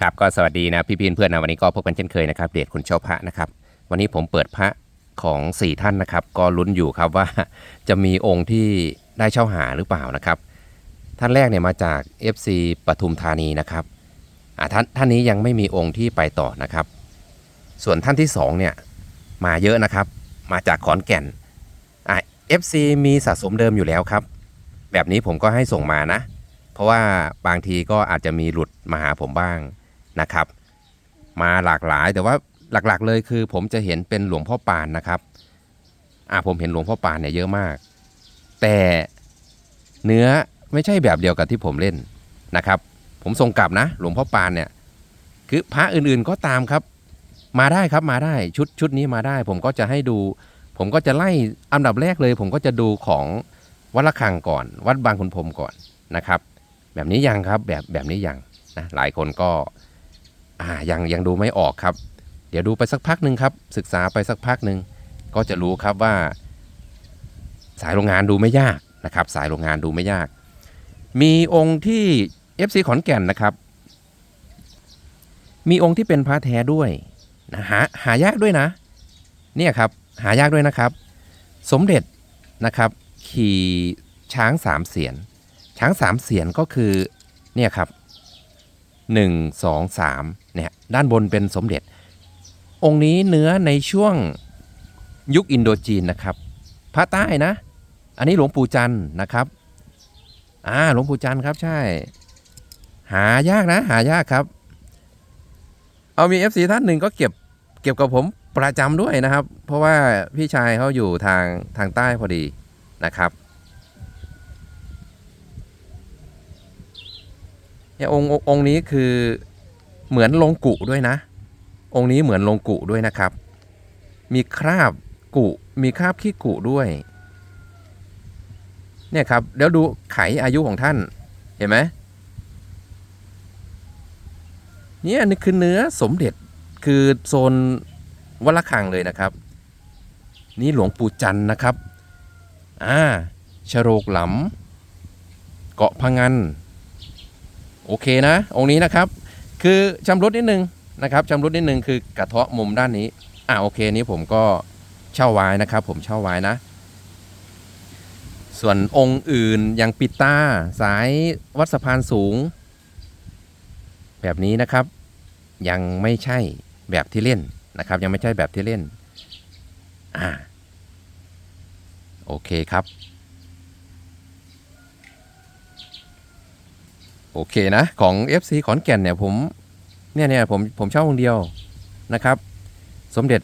ครับก็สวัสดีนะพี่พีนเพื่อนนะวันนี้ก็พบกันเช่นเคยนะครับเดชคุณเช่าพระนะครับวันนี้ผมเปิดพระของสี่ท่านนะครับ ก็ลุ้นอยู่ครับว่าจะมีองค์ที่ได้เช่าหาหรือเปล่านะครับ ท่านแรกเนี่ยมาจาก FC ปทุมธานีนะครับอ่าท่านท่านนี้ยังไม่มีองค์ที่ไปต่อนะครับ ส่วนท่านที่สองเนี่ยมาเยอะนะครับ มาจากขอนแก่นอ่า FC มีสะสมเดิมอยู่แล้วครับ แบบนี้ผมก็ให้ส่งมานะ เพราะว่าบางทีก็อาจจะมีหลุดมาหาผมบ้าง นะครับ มาหลากหลายแต่ว่าหลักๆเลยคือ ผมจะเห็นเป็นหลวงพ่อปานนะครับอ่าผมเห็นหลวงพ่อปานเนี่ยเยอะมาก แต่เนื้อไม่ใช่แบบเดียวกับที่ผมเล่นนะครับ ผมส่งกลับนะ หลวงพ่อปานเนี่ยคือพระอื่นๆก็ตามครับ มาได้ครับมาได้ชุดชุดนี้มาได้ ผมก็จะให้ดู ผมก็จะไล่อันดับแรกเลย ผมก็จะดูของวัดระฆังก่อน วัดบางขุนพรมก่อนนะครับ แบบนี้ยังครับแบบแบบนี้ยังนะหลายคนก็ อ่ายังยังดูไม่ออกครับ เดี๋ยวดูไปสักพักหนึ่งครับ ศึกษาไปสักพักหนึ่งก็จะรู้ครับว่า สายโรงงานดูไม่ยากนะครับ สายโรงงานดูไม่ยาก มีองค์ที่ FC ขอนแก่นนะครับ มีองค์ที่เป็นพระแท้ด้วยนะหาหายากด้วยนะ เนี่ยครับหายากด้วยนะครับ สมเด็จนะครับ ขี่ช้างสามเสียนช้างสามเสียนก็คือเนี่ยครับ หนึ่งสองสามเนี่ยด้านบนเป็นสมเด็จ องค์นี้เนื้อในช่วงยุคอินโดจีนนะครับพระใต้นะ อันนี้หลวงปู่จันทร์นะครับอ่าหลวงปู่จันทร์ครับใช่ หายากนะ หายากครับ เอามี FC ท่านหนึ่งก็เก็บเก็บกับผมประจำด้วยนะครับ เพราะว่าพี่ชายเขาอยู่ทางทางใต้พอดีนะครับ เนี่ยองค์องค์นี้คือเหมือนลงกุด้วยนะ องค์นี้เหมือนลงกุด้วยนะครับ มีคราบกุมีคราบขี้กุด้วย เนี่ยครับเดี๋ยวดูไขอายุของท่านเห็นไหมเนี่ยนี่คือเนื้อสมเด็จคือโซนวัดระฆังเลยนะครับ นี่หลวงปู่จันทร์นะครับ อ่าชโรกหลำเกาะพังงัน โอเคนะ องค์นี้นะครับ คือชำรุดนิดนึงนะครับชำรุดนิดนึงคือกระเทาะมุมด้านนี้อ่าโอเคนี้ผมก็เช่าไว้นะครับ ผมเช่าไว้นะ ส่วนองค์อื่นอย่างปิดตาสายวัดสะพานสูง แบบนี้นะครับ ยังไม่ใช่แบบที่เล่นนะครับ ยังไม่ใช่แบบที่เล่นอ่าโอเคครับ โอเคนะ ของ FC ขอนแก่นเนี่ยผมเนี่ยเนี่ยผมผมเช่าองค์เดียวนะครับ สมเด็จ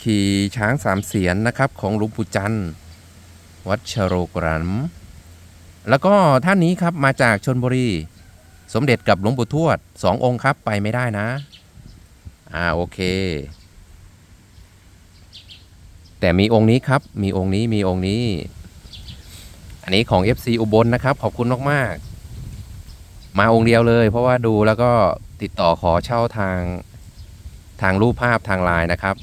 ขี่ช้างสามเสียนนะครับ ของหลวงปู่จันทร์วัดชโรกรัมแล้วก็ท่านนี้ครับมาจากชนบุรี สมเด็จกับหลวงปู่ทวดสององค์ครับไปไม่ได้นะ อ่าโอเค แต่มีองค์นี้ครับ มีองค์นี้มีองค์นี้ อันนี้ของ FC อุบลนะครับ ขอบคุณมาก ๆ มาองค์เดียวเลย เพราะว่าดูแล้วก็ติดต่อขอเช่าทางทางรูปภาพทางไลน์นะครับ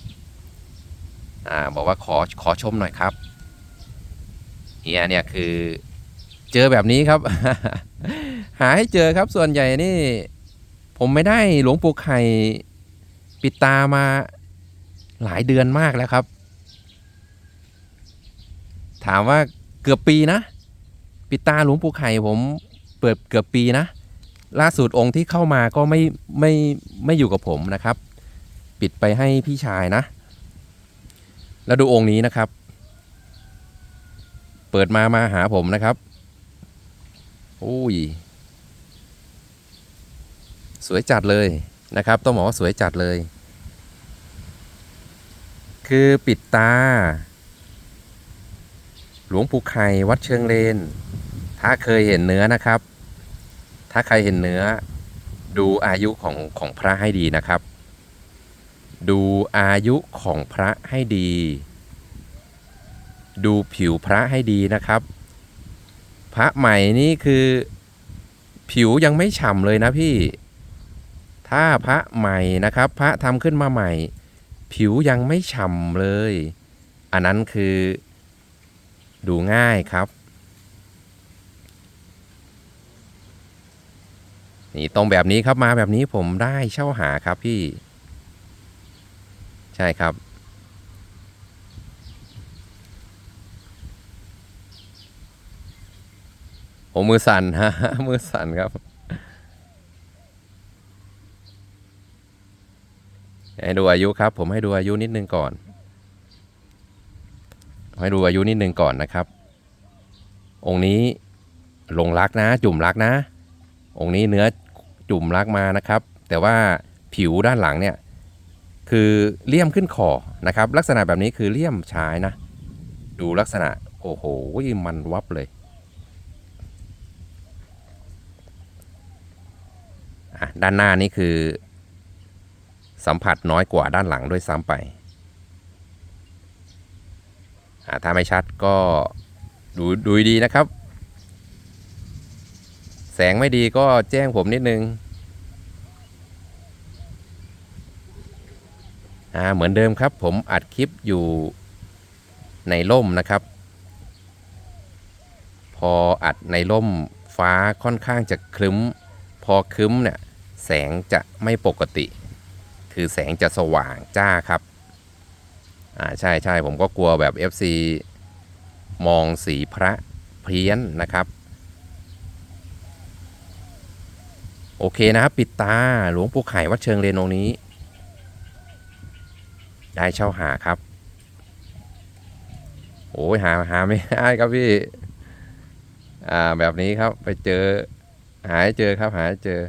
อ่าบอกว่าขอขอชมหน่อยครับเฮียเนี่ยคือเจอแบบนี้ครับ หาให้เจอครับส่วนใหญ่นี่ ผมไม่ได้หลวงปู่ไข่ปิดตามาหลายเดือนมากแล้วครับ ถามว่าเกือบปีนะ ปิดตาหลวงปู่ไข่ผมเปิดเกือบปีนะ ล่าสุดองค์ที่เข้ามาก็ไม่ไม่ไม่อยู่กับผมนะครับ ปิดไปให้พี่ชายนะ แล้วดูองค์นี้นะครับ เปิดมามาหาผมนะครับโอ้ยสวยจัดเลยนะครับ ต้องบอกว่าสวยจัดเลย คือปิดตา หลวงปู่ไข่วัดเชิงเลน ถ้าเคยเห็นเนื้อนะครับ ถ้าใครเห็นเนื้อ ดูอายุของของพระให้ดีนะครับ ดูอายุของพระให้ดี ดูผิวพระให้ดีนะครับ พระใหม่นี่คือ ผิวยังไม่ฉ่ำเลยนะพี่ ถ้าพระใหม่นะครับ พระทำขึ้นมาใหม่ ผิวยังไม่ฉ่ำเลย อันนั้นคือ ดูง่ายครับ นี่ตรงแบบนี้ครับมาแบบนี้ผมได้เช่าหาครับพี่ ใช่ครับ ผมมือสั่นฮะมือสั่นครับให้ดูอายุครับ ผมให้ดูอายุนิดนึงก่อน ให้ดูอายุนิดนึงก่อนนะครับ องค์นี้ลงรักนะ จุ่มรักนะ องค์นี้เนื้อ จุ่มรักมานะครับ แต่ว่าผิวด้านหลังเนี่ยคือเลี่ยมขึ้นคอนะครับ ลักษณะแบบนี้คือเลี่ยมชายนะ ดูลักษณะโอ้โหมันวับเลยด้านหน้านี่คือ สัมผัสน้อยกว่าด้านหลังด้วยซ้ำไป ถ้าไม่ชัดก็ดูดูดีนะครับ แสงไม่ดีก็แจ้งผมนิดนึง อ่า เหมือนเดิมครับ ผมอัดคลิปอยู่ในร่มนะครับ พออัดในร่มฟ้าค่อนข้างจะครึ้ม พอครึ้มเนี่ยแสงจะไม่ปกติ คือแสงจะสว่างจ้าครับ อ่า ใช่ใช่ผมก็กลัวแบบ FC มองสีพระเพี้ยนนะครับ โอเคนะครับ ปิดตาหลวงปู่ไข่วัดเชิงเรนองนี้ ได้เช่าหาครับ โอ้ยหาหาไม่ได้ครับพี่ อ่าแบบนี้ครับไปเจอ หาเจอครับ หาเจอ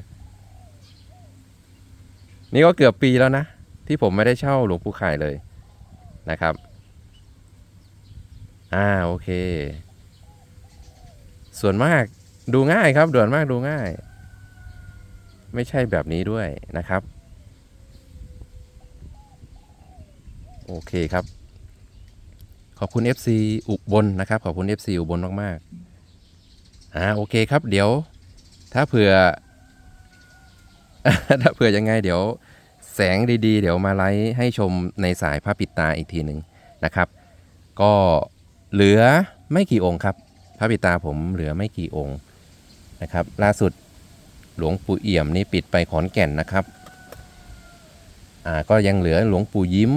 นี่ก็เกือบปีแล้วนะ ที่ผมไม่ได้เช่าหลวงปู่ไข่เลยนะครับ อ่าโอเค ส่วนมากดูง่ายครับด่วนมากดูง่าย ไม่ใช่แบบนี้ด้วยนะครับ โอเคครับ ขอบคุณ FC อุบลนะครับ ขอบคุณ FC อุบลมากๆอ่าโอเคครับ เดี๋ยวถ้าเผื่อ ถ้าเผื่อยังไง เดี๋ยวแสงดีๆ เดี๋ยวมาไลฟ์ให้ชมในสายผ้าปิดตาอีกทีหนึ่งนะครับ ก็เหลือไม่กี่องค์ครับ พระปิดตาผมเหลือไม่กี่องค์นะครับ ล่าสุด หลวงปู่เอี่ยมนี่ปิดไปขอนแก่นนะครับอ่าก็ยังเหลือหลวงปู่ยิ้ม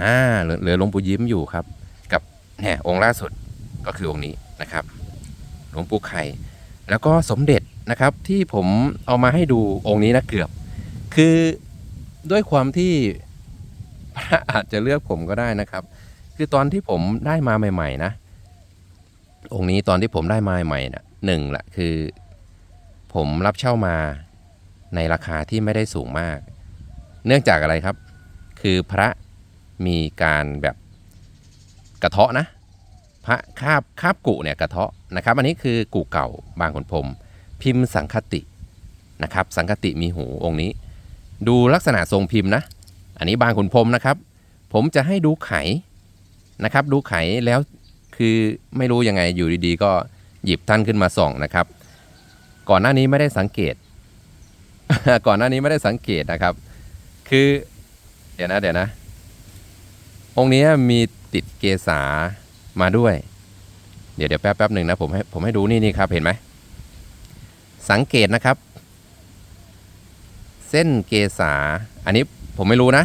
อ่าเหลือหลือหลวงปู่ยิ้มอยู่ครับ กับเนี่ยองค์ล่าสุดก็คือองค์นี้นะครับ หลวงปู่ไข่ แล้วก็สมเด็จนะครับที่ผมเอามาให้ดูองค์นี้นะเกือบ คือด้วยความที่พระอาจจะเลือกผมก็ได้นะครับ คือตอนที่ผมได้มาใหม่ ๆ นะ องค์นี้ตอนที่ผมได้มาใหม่ๆนะหนึ่งละคือ ผมรับเช่ามาในราคาที่ไม่ได้สูงมาก เนื่องจากอะไรครับ คือพระมีการแบบกระเทาะนะ พระคาบคาบกุเนี่ยกระเทาะนะครับ อันนี้คือกุเก่าบางขนพรมพิมพ์สังคตินะครับ สังคติมีหูองค์นี้ ดูลักษณะทรงพิมพ์นะ อันนี้บางขุนพรมนะครับ ผมจะให้ดูไขนะครับ ดูไขแล้วคือไม่รู้ยังไงอยู่ดีๆ ก็หยิบท่านขึ้นมาส่องนะครับ ก่อนหน้านี้ไม่ได้สังเกต ก่อนหน้านี้ไม่ได้สังเกตนะครับ คือเดี๋ยวนะเดี๋ยวนะ องค์นี้มีติดเกษามาด้วย เดี๋ยวเดี๋ยวแป๊บแป๊บหนึ่งนะผมให้ผมให้ดูนี่นี่ครับเห็นไหมสังเกตนะครับ เส้นเกษาอันนี้ผมไม่รู้นะ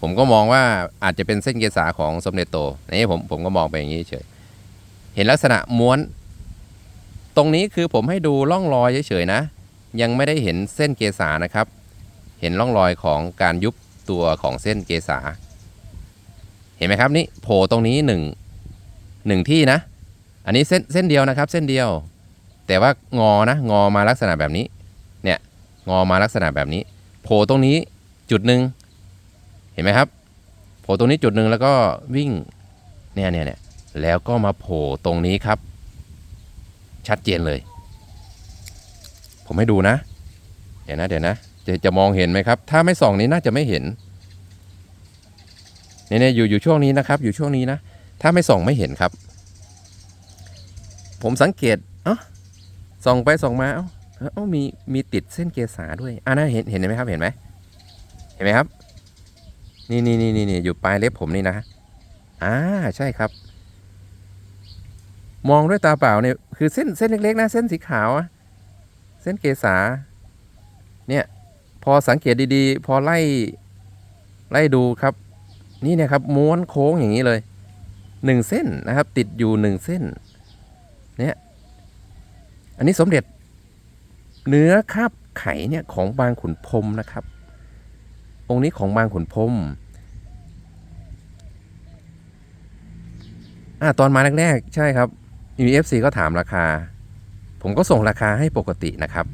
ผมก็มองว่าอาจจะเป็นเส้นเกษาของสมเด็จโตนี่ผมผมก็มองไปอย่างนี้เฉยเห็นลักษณะม้วน ตรงนี้คือผมให้ดูร่องรอยเฉยๆนะ ยังไม่ได้เห็นเส้นเกษานะครับ เห็นร่องรอยของการยุบตัวของเส้นเกษา เห็นไหมครับนี่โผล่ตรงนี้หนึ่งหนึ่งที่นะ อันนี้เส้นเส้นเดียวนะครับ เส้นเดียว แต่ว่างอนะงอมาลักษณะแบบนี้ เนี่ยงอมาลักษณะแบบนี้ โผล่ตรงนี้จุดหนึ่งเห็นไหมครับโผล่ตรงนี้จุดหนึ่งแล้วก็วิ่งเนี่ยเนี่ยเนี่ยแล้วก็มาโผล่ตรงนี้ครับ ชัดเจนเลย ผมให้ดูนะ เดี๋ยวนะเดี๋ยวนะจะจะมองเห็นไหมครับ ถ้าไม่ส่องนี้น่าจะไม่เห็นเนี่ยเนี่ยอยู่อยู่ช่วงนี้นะครับ อยู่ช่วงนี้นะ ถ้าไม่ส่องไม่เห็นครับ ผมสังเกตเอ้าส่องไปส่องมาเอ้าเอ้ามีมีติดเส้นเกษาด้วยอ่านะเห็นเห็นไหมครับเห็นไหมเห็นไหมครับ นี่นี่นี่นี่อยู่ปลายเล็บผมนี่นะอ่าใช่ครับ มองด้วยตาเปล่าเนี่ยคือเส้นเส้นเล็กๆนะเส้นสีขาวอะเส้นเกษาเนี่ยพอสังเกตดีๆ พอไล่ไล่ดูครับ นี่เนี่ยครับม้วนโค้งอย่างนี้เลยหนึ่งเส้นนะครับ ติดอยู่หนึ่งเส้นเนี่ยอันนี้สมเด็จเนื้อคาบไข่เนี่ยของบางขุนพรมนะครับ องค์นี้ของบางขุนพรมอ่าตอนมาแรกๆใช่ครับ มีเอฟซีก็ถามราคา ผมก็ส่งราคาให้ปกตินะครับ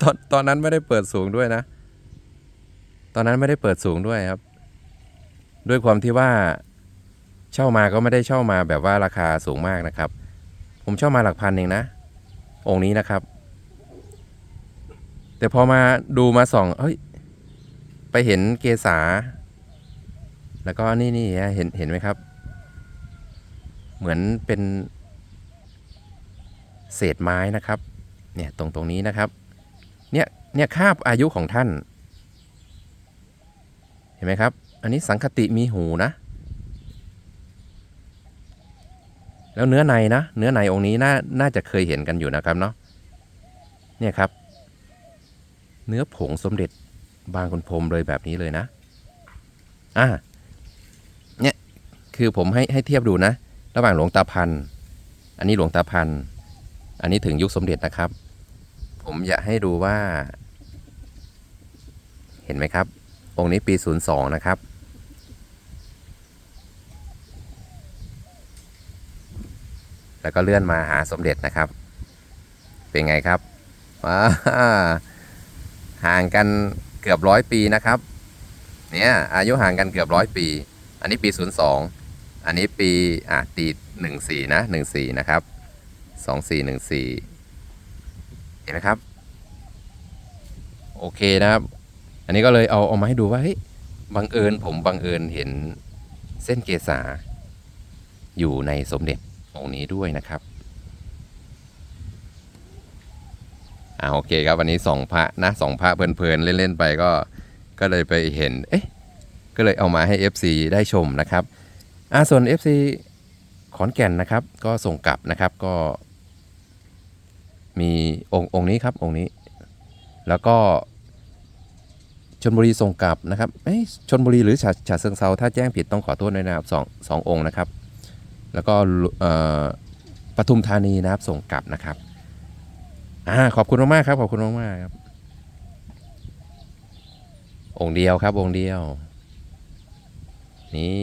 ตอนตอนนั้นไม่ได้เปิดสูงด้วยนะ ตอนนั้นไม่ได้เปิดสูงด้วยครับ ด้วยความที่ว่าเช่ามาก็ไม่ได้เช่ามาแบบว่าราคาสูงมากนะครับ ผมเช่ามาหลักพันเองนะ องค์นี้นะครับ แต่พอมาดูมาส่องเฮ้ย ไปเห็นเกษา แล้วก็นี่นี่เห็นเห็นไหมครับ เหมือนเป็นเศษไม้นะครับ เนี่ยตรงตรงนี้นะครับ เนี่ยเนี่ยคาบอายุของท่าน เห็นไหมครับ อันนี้สังคติมีหูนะ แล้วเนื้อในนะ เนื้อในองค์นี้น่าน่าจะเคยเห็นกันอยู่นะครับเนาะ เนี่ยครับ เนื้อผงสมเด็จบางคนพรมเลยแบบนี้เลยนะ อ่า เนี่ย คือผมให้ให้เทียบดูนะ ระหว่างหลวงตาพันอันนี้หลวงตาพันอันนี้ถึงยุคสมเด็จนะครับ ผมอยากให้ดูว่า เห็นไหมครับ องค์นี้ปี 02 นะครับ แล้วก็เลื่อนมาหาสมเด็จนะครับ เป็นไงครับว้าห่างกันเกือบร้อยปีนะครับ เนี่ยอายุห่างกันเกือบร้อยปี อันนี้ปี 02 อันนี้ปีอะตี14นะ14นะครับ2414เห็นไหมครับ โอเคนะครับ อันนี้ก็เลยเอาเอามาให้ดูว่าเฮ้ยบังเอิญผมบังเอิญเห็นเส้นเกษาอยู่ในสมเด็จองค์นี้ด้วยนะครับอ่าโอเคครับวันนี้สองพระนะสองพระเพลินๆเล่นๆไปก็ก็เลยไปเห็นเอ๊ะก็เลยเอามาให้ FC ได้ชมนะครับ อ่าส่วน FC ขอนแก่นนะครับ ก็ส่งกลับนะครับก็ มีองค์องค์นี้ครับองค์นี้ แล้วก็ชนบุรีส่งกลับนะครับเอ้ชนบุรีหรือฉะฉะเชิงเซาถ้าแจ้งผิดต้องขอโทษด้วยนะครับสองสององค์นะครับ แล้วก็ปทุมธานีนะครับส่งกลับนะครับอ่าขอบคุณมากๆครับ ขอบคุณมากๆครับ องค์เดียวครับองค์เดียว นี่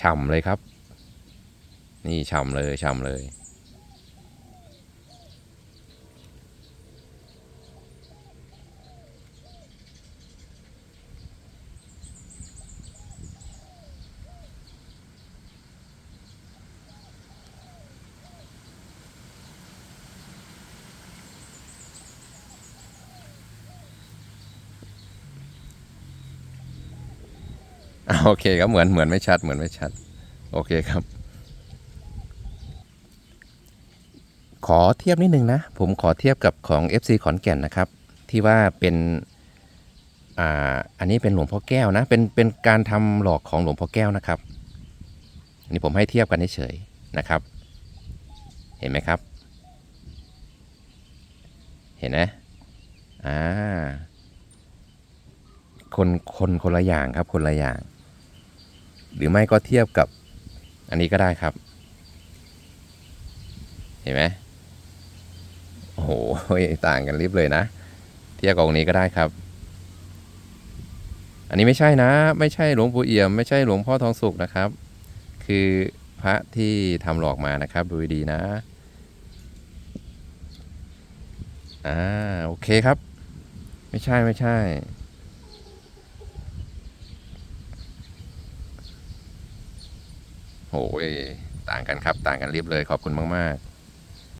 ฉ่ำเลยครับ นี่ฉ่ำเลยฉ่ำเลย โอเคครับเหมือนเหมือนไม่ชัดเหมือนไม่ชัด โอเคครับ ขอเทียบนิดนึงนะ ผมขอเทียบกับของ FC ขอนแก่นนะครับ ที่ว่าเป็นอ่าอันนี้เป็นหลวงพ่อแก้วนะ เป็นเป็นการทำหลอกของหลวงพ่อแก้วนะครับอันนี้ผมให้เทียบกันเฉยๆนะครับ เห็นไหมครับ เห็นไหมอ่าคนคนคนละอย่างครับคนละอย่าง หรือไม่ก็เทียบกับอันนี้ก็ได้ครับ เห็นไหมโอ้โหต่างกันลิบเลยนะ เทียบกับองค์นี้ก็ได้ครับ อันนี้ไม่ใช่นะ ไม่ใช่หลวงปู่เอี่ยม ไม่ใช่หลวงพ่อทองสุขนะครับ คือพระที่ทำหลอกมานะครับ ดูดีนะอ่าโอเคครับ ไม่ใช่ไม่ใช่ โอ้ยต่างกันครับ ต่างกันเรียบเลยขอบคุณมาก ๆ